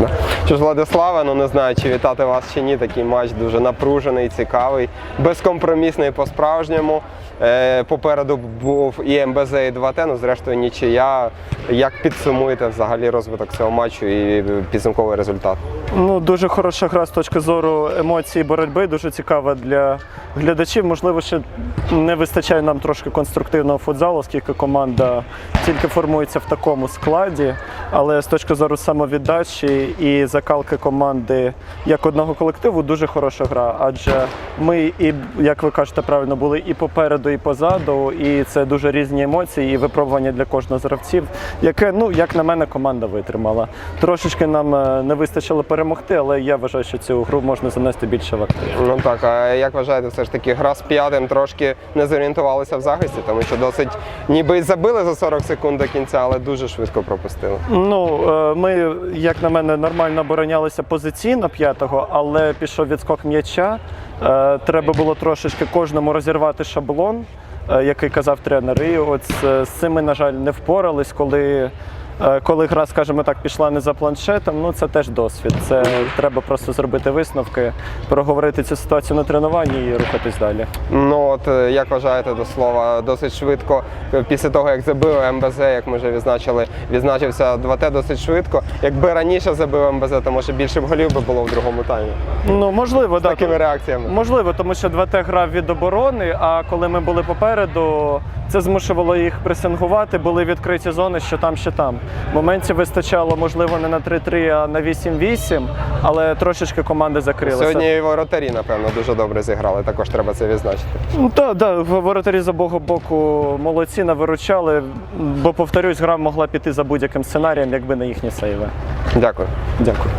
¿no? Що ж, Владиславе, ну не знаю, чи вітати вас чи ні. Такий матч дуже напружений, цікавий, безкомпромісний по-справжньому. Е, попереду був і МБЗ, і 2Т, ну зрештою нічия. Як підсумуєте взагалі розвиток цього матчу і підсумковий результат? Ну, дуже хороша гра з точки зору емоцій боротьби, дуже цікава для глядачів. Можливо, ще не вистачає нам трошки конструктивного футзалу, оскільки команда тільки формується в такому складі. Але з точки зору самовіддачі і закалки команди як одного колективу, дуже хороша гра. Адже ми, і, як ви кажете, правильно були і попереду, і позаду, і це дуже різні емоції і випробування для кожного з гравців, яке, ну, як на мене, команда витримала. Трошечки нам е, не вистачило перемогти, але я вважаю, що цю гру можна занести більше в актив. Ну так, а як вважаєте, все ж таки гра з п'ятим трошки не зорієнтувалися в захисті, тому що досить ніби й забили за 40 секунд до кінця, але дуже швидко пропустили. Ну, е, ми, як на мене, нормально оборонялися позиційно п'ятого, але пішов відскок м'яча. Е, Треба було трошечки кожному розірвати шаблон, е, який казав тренер. І от з, цим ми, на жаль, не впорались, коли. Е, Коли гра, скажімо так, пішла не за планшетом, ну це теж досвід. Це треба просто зробити висновки, проговорити цю ситуацію на тренуванні і рухатись далі. Ну от е, як вважаєте до слова, досить швидко е, після того, як забив МБЗ, як ми вже відзначили, відзначився 2Т досить швидко. Якби раніше забив МБЗ, то може більше б голів би було в другому таймі. Ну можливо, З да, такими реакціями. Можливо, тому що 2Т грав від оборони, а коли ми були попереду, це змушувало їх пресингувати, були відкриті зони, що там, що там. Моментів вистачало, можливо, не на 3-3, а на 8-8, але трошечки команди закрилися. Сьогодні і воротарі, напевно, дуже добре зіграли. Також треба це відзначити. Ну, Так, да, воротарі з обох боку молодці, навиручали, бо, повторюсь, гра могла піти за будь-яким сценарієм, якби не їхні сейви. Дякую. Дякую.